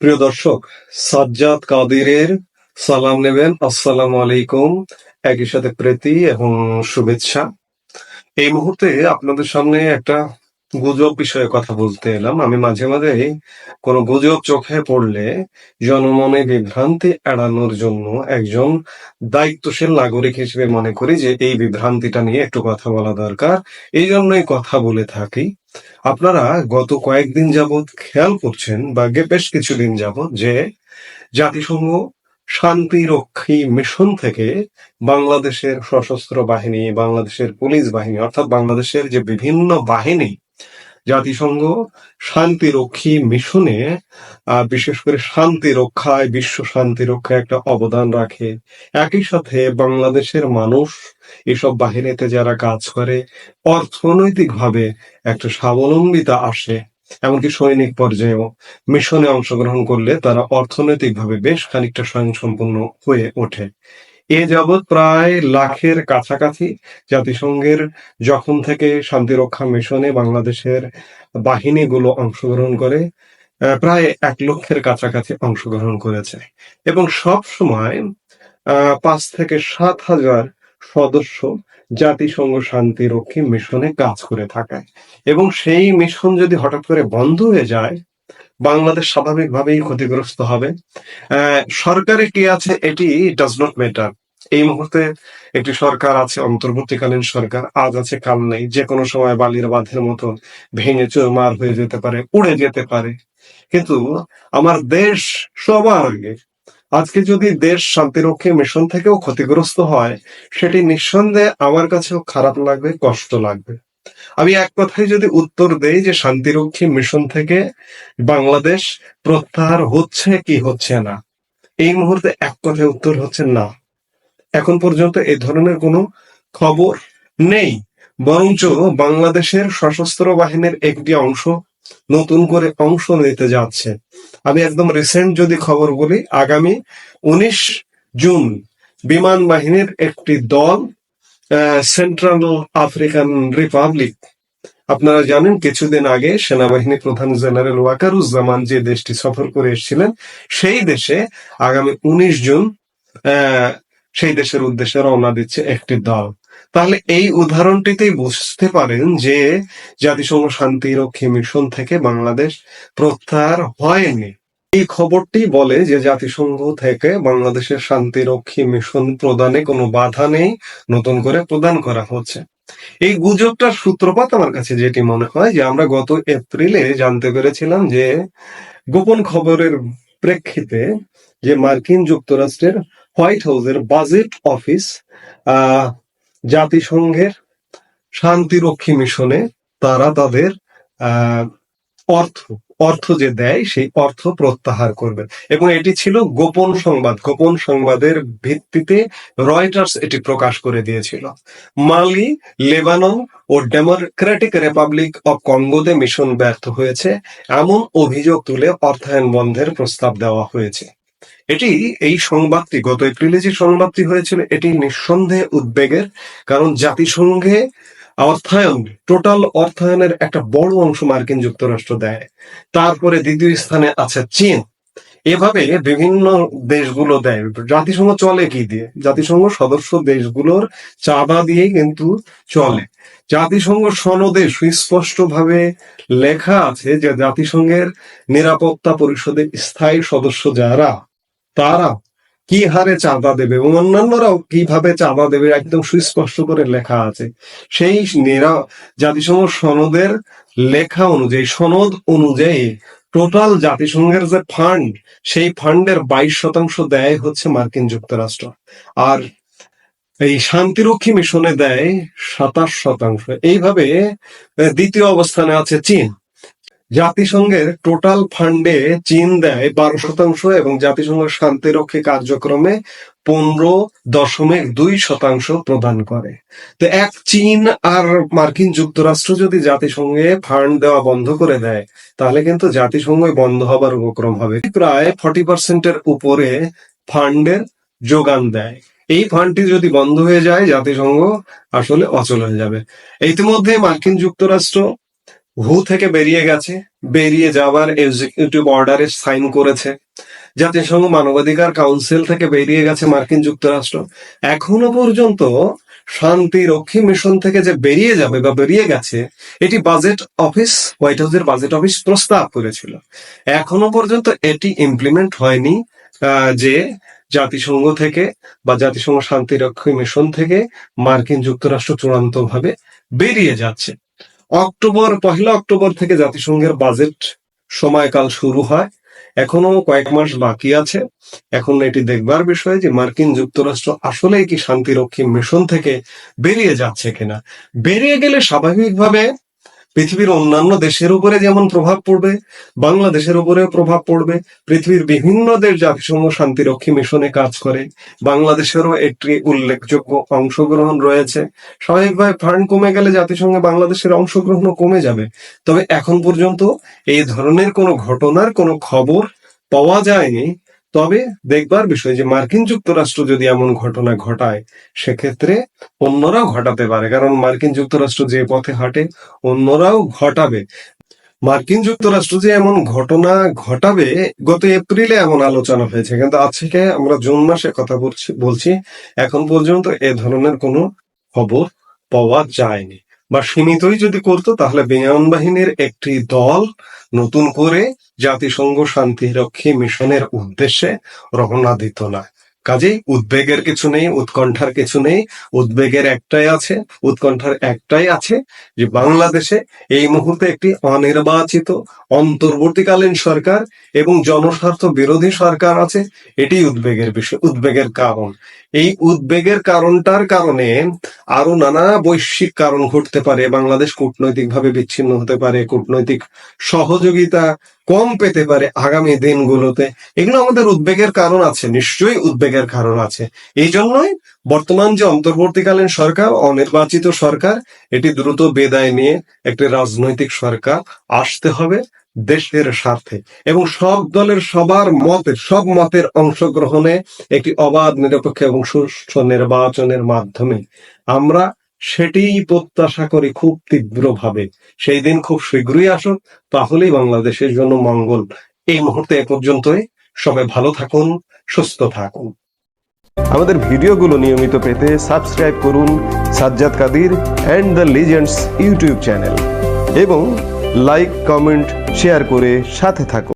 প্রিয় দর্শক, সাজ্জাদ কাদিরের সালাম নেবেন, আসসালামু আলাইকুম, একই সাথে প্রীতি এবং শুভেচ্ছা। এই মুহূর্তে আপনাদের সামনে একটা গুজব বিষয়ে কথা বলতে এলাম। আমি মাঝে মাঝে কোনো গুজব চোখে পড়লে জনমনে বিভ্রান্তি এড়ানোর জন্য একজন দায়িত্বশীল নাগরিক হিসেবে মনে করি যে এই বিভ্রান্তিটা নিয়ে একটু কথা বলা দরকার। এই জন্যই কথা বলে থাকি। আপনারা গত কয়েকদিন যাবৎ খেয়াল করছেন বা বেশ কিছুদিন যাবৎ যে জাতিসংঘ শান্তিরক্ষী মিশন থেকে বাংলাদেশের সশস্ত্র বাহিনী, বাংলাদেশের পুলিশ বাহিনী, অর্থাৎ বাংলাদেশের যে বিভিন্ন বাহিনী জাতিসংঘ শান্তিরক্ষী মিশনে বিশেষ করে শান্তি রক্ষায় বিশ্ব শান্তি রক্ষায় একটা অবদান রাখে। একই সাথে বাংলাদেশের মানুষ এসব বাহিনীতে যারা কাজ করে, অর্থনৈতিকভাবে একটা স্বাবলম্বিতা আসে। এমনকি সৈনিক পর্যায়েও মিশনে অংশগ্রহণ করলে তারা অর্থনৈতিকভাবে বেশ খানিকটা স্বয়ংসম্পূর্ণ হয়ে ওঠে। এ যাবৎ প্রায় লাখের কাছাকাছি জাতিসংঘের যখন থেকে শান্তিরক্ষা মিশনে বাংলাদেশের বাহিনীগুলো অংশগ্রহণ করে প্রায় এক লক্ষের কাছাকাছি অংশগ্রহণ করেছে। এবং সব সময় পাঁচ থেকে সাত হাজার সদস্য জাতিসংঘ শান্তিরক্ষী মিশনে কাজ করে থাকে এবং সেই মিশন যদি হঠাৎ করে বন্ধ হয়ে যায়, বাংলাদেশ স্বাভাবিকভাবেই ক্ষতিগ্রস্ত হবে। সরকারে কি আছে এটি ডাজ নট ম্যাটার এই মুহূর্তে একটি সরকার আছে, অন্তর্বর্তীকালীন সরকার। আজ আছে, কাল নেই। যে কোনো সময় বালির বাঁধের মতো ভেঙে চুরমার হয়ে যেতে পারে, উড়ে যেতে পারে। কিন্তু আমার দেশ সবার আগে। আজকে যদি দেশ শান্তিরক্ষী মিশন থেকেও ক্ষতিগ্রস্ত হয়, সেটি নিঃসন্দেহে আমার কাছেও খারাপ লাগবে, কষ্ট লাগবে। আমি এক কথায় যদি উত্তর দেই যে শান্তিরক্ষী মিশন থেকে বাংলাদেশ প্রত্যাহার হচ্ছে কি হচ্ছে না, এই মুহূর্তে এক কথায় উত্তর হচ্ছে না। এখন পর্যন্ত এই ধরনের কোনো খবর নেই। বরঞ্চ বাংলাদেশের সশস্ত্র বাহিনীর একটি অংশ নতুন করে অংশ নিতে যাচ্ছে। আমি একদম রিসেন্ট যদি খবর বলি, আগামী উনিশ জুন বিমান বাহিনীর একটি দল সেন্ট্রাল আফ্রিকান রিপাবলিক আপনারা জানেন কিছুদিন আগে সেনাবাহিনী প্রধান জেনারেল ওয়াকারুজ্জামান যে দেশটি সফর করে এসেছিলেন, সেই দেশে আগামী উনিশ জুন সেই দেশের উদ্দেশ্যে রওনা দিচ্ছে একটি দল। তাহলে এই উদাহরণটিতেই বুঝতে পারেন যে জাতিসংঘ শান্তিরক্ষী মিশন থেকে বাংলাদেশ প্রত্যাহার হয়নি। এই খবরটি বলে যে জাতিসংঘ থেকে বাংলাদেশের শান্তিরক্ষী মিশন প্রদানে কোনো বাধা নেই, নতুন করে প্রদান করা হচ্ছে। এই গুজবটার সূত্রপাত আমার কাছে যেটি মনে হয় যে আমরা গত এপ্রিলে জানতে পেরেছিলাম যে গোপন খবরের প্রেক্ষিতে যে মার্কিন যুক্তরাষ্ট্রের হোয়াইট হাউসের বাজেট অফিস জাতিসংঘের শান্তিরক্ষী মিশনে তারা তাদের অর্থ অর্থ যে দেয় সেই অর্থ প্রত্যাহার করবেন। এবং এটি ছিল গোপন সংবাদ, গোপন সংবাদের ভিত্তিতে রয়টার্স এটি প্রকাশ করে দিয়েছিল। মালি, লেবানন ও ডেমোক্রেটিক রিপাবলিক অব কঙ্গোতে মিশন ব্যর্থ হয়েছে। এমন অভিযোগ তুলে অর্থায়ন বন্ধের প্রস্তাব দেওয়া হয়েছে। এটি এই সংবাদটি, গত এপ্রিলে যে সংবাদটি হয়েছিল, এটি নিঃসন্দেহে উদ্বেগের, কারণ জাতিসংঘে অর্থায়ন, টোটাল অর্থায়নের একটা বড় অংশ মার্কিন যুক্তরাষ্ট্র দেয়। তারপরে দ্বিতীয় স্থানে আছে চীন। এভাবে বিভিন্ন দেশগুলো দেয়। জাতিসংঘ চলে কি দিয়ে? জাতিসংঘ সদস্য দেশগুলোর চাঁদা দিয়েই কিন্তু চলে। জাতিসংঘ সনদে সুস্পষ্ট ভাবে লেখা আছে যে জাতিসংঘের নিরাপত্তা পরিষদের স্থায়ী সদস্য যারা তারা কি হারে চাঁদা দেবে এবং অন্যান্যরাও কীভাবে চাঁদা দেবে একদম সুস্পষ্ট করে লেখা আছে। সেই নিরা জাতিসংঘ সনদের লেখা অনুযায়ী, সনদ অনুযায়ী টোটাল জাতিসংঘের যে ফান্ড, সেই ফান্ডের বাইশ শতাংশ দেয় হচ্ছে মার্কিন যুক্তরাষ্ট্র। আর এই শান্তিরক্ষী মিশনে দেয় সাতাশ শতাংশ। এইভাবে দ্বিতীয় অবস্থানে আছে চীন। জাতিসংঘের টোটাল ফান্ডে চীন দেয় বারো শতাংশ এবং জাতিসংঘ শান্তিরক্ষী কার্যক্রমে পনেরো দশমিক দুই শতাংশ প্রদান করে। তো এক চীন আর মার্কিন যুক্তরাষ্ট্র যদি জাতিসংঘে ফান্ড দেওয়া বন্ধ করে দেয়, তাহলে কিন্তু জাতিসংঘ বন্ধ হবার উপক্রম হবে। প্রায় ফর্টি পার্সেন্টের উপরে ফান্ডের যোগান দেয়। এই ফান্ডটি যদি বন্ধ হয়ে যায়, জাতিসংঘ আসলে অচল হয়ে যাবে। ইতিমধ্যে মার্কিন যুক্তরাষ্ট্র হু থেকে বেরিয়ে গেছে। বেরিয়ে যাওয়ার এক্সিকিউটিভ অর্ডারে সাইন করেছে। জাতিসংঘ মানবাধিকার কাউন্সিল থেকে বেরিয়ে গেছে মার্কিন যুক্তরাষ্ট্র। এখনও পর্যন্ত শান্তি রক্ষী মিশন থেকে যে বেরিয়ে যাবে বা বেরিয়ে গেছে, এটি বাজেট অফিস হোয়াইট হাউসের বাজেট অফিস প্রস্তাব করেছিল। এখনও পর্যন্ত এটি ইমপ্লিমেন্ট হয়নি যে জাতিসংঘ থেকে বা জাতিসংঘ শান্তিরক্ষী মিশন থেকে মার্কিন যুক্তরাষ্ট্র চূড়ান্ত ভাবে বেরিয়ে যাচ্ছে। অক্টোবর, পহেলা অক্টোবর থেকে জাতিসংঘের বাজেট সময়কাল শুরু হয়। এখনও কয়েক মাস বাকি আছে। এখন এটি দেখবার বিষয় যে মার্কিন যুক্তরাষ্ট্র আসলে কি শান্তিরক্ষী মিশন থেকে বেরিয়ে যাচ্ছে কিনা। বেরিয়ে গেলে স্বাভাবিকভাবে পৃথিবীর অন্যান্য দেশের উপরে যেমন প্রভাব পড়বে, বাংলাদেশের উপরেও প্রভাব পড়বে, পৃথিবীর বিভিন্ন দেশ জাতিসংঘ শান্তিরক্ষী মিশনে কাজ করে, বাংলাদেশেরও একটি উল্লেখযোগ্য অংশগ্রহণ রয়েছে। স্বাভাবিকভাবে ফান্ড কমে গেলে জাতিসংঘে বাংলাদেশের অংশগ্রহণও কমে যাবে। তবে এখন পর্যন্ত এই ধরনের কোনো ঘটনার কোনো খবর পাওয়া যায়নি। তবে দেখবার বিষয় যে মার্কিন যুক্তরাষ্ট্র যদি এমন ঘটনা ঘটায়, সেক্ষেত্রে অন্যরাও ঘটাতে পারে। কারণ মার্কিন যুক্তরাষ্ট্র যে পথে হাঁটে, অন্যরাও ঘটাবে। মার্কিন যুক্তরাষ্ট্র যে এমন ঘটনা ঘটাবে, গত এপ্রিলে এমন আলোচনা হয়েছে। কিন্তু আজকে আমরা জুন মাসে কথা বলছি বলছি, এখন পর্যন্ত এ ধরনের কোনো খবর পাওয়া যায়নি। বা সীমিতই যদি করতো, তাহলে বেঙ্গন বাহিনীর একটি দল নতুন করে জাতিসংঘ শান্তিরক্ষী মিশনের উদ্দেশ্যে রওনা দিত না। কাজেই উদ্বেগের কিছু নেই, উৎকণ্ঠার কিছু নেই। উদ্বেগের একটাই আছে, উৎকণ্ঠার একটাই আছে যে বাংলাদেশে এই মুহূর্তে একটি অনির্বাচিত, অন্তর্বর্তীকালীন সরকার এবং জনস্বার্থ বিরোধী সরকার আছে এটি উদ্বেগের বিষয়, উদ্বেগের কারণ। এই উদ্বেগের কারণটার কারণে আরও নানা বৈশ্বিক কারণ ঘটতে পারে। বাংলাদেশ কূটনৈতিকভাবে বিচ্ছিন্ন হতে পারে, কূটনৈতিক সহযোগিতা কম পেতে পারে আগামী দিনগুলোতে। এগুলো আমাদের উদ্বেগের কারণ আছে, নিশ্চয়ই উদ্বেগের কারণ আছে। এই জন্যই বর্তমান যে অন্তর্বর্তীকালীন সরকার, অনির্বাচিত সরকার, এটি দ্রুত বেদায় নিয়ে একটি রাজনৈতিক সরকার আসতে হবে দেশের স্বার্থে। এবং সব দলের সবার মতের সব মতের অংশগ্রহণে একটি অবাধ, নিরপেক্ষ এবং সুষ্ঠু নির্বাচনের মাধ্যমে আমরা সেটিই প্রত্যাশা করি খুব তীব্রভাবে। সেই দিন খুব শীঘ্রই আসুক তাহলেই বাংলাদেশের জন্য মঙ্গল। এই মুহূর্তে এ পর্যন্তই। সবাই ভালো থাকুন, সুস্থ থাকুন। আমাদের ভিডিওগুলো নিয়মিত পেতে সাবস্ক্রাইব করুন Sajjad Kadir and the legends YouTube channel এবং লাইক, কমেন্ট, শেয়ার করে সাথে থাকুন।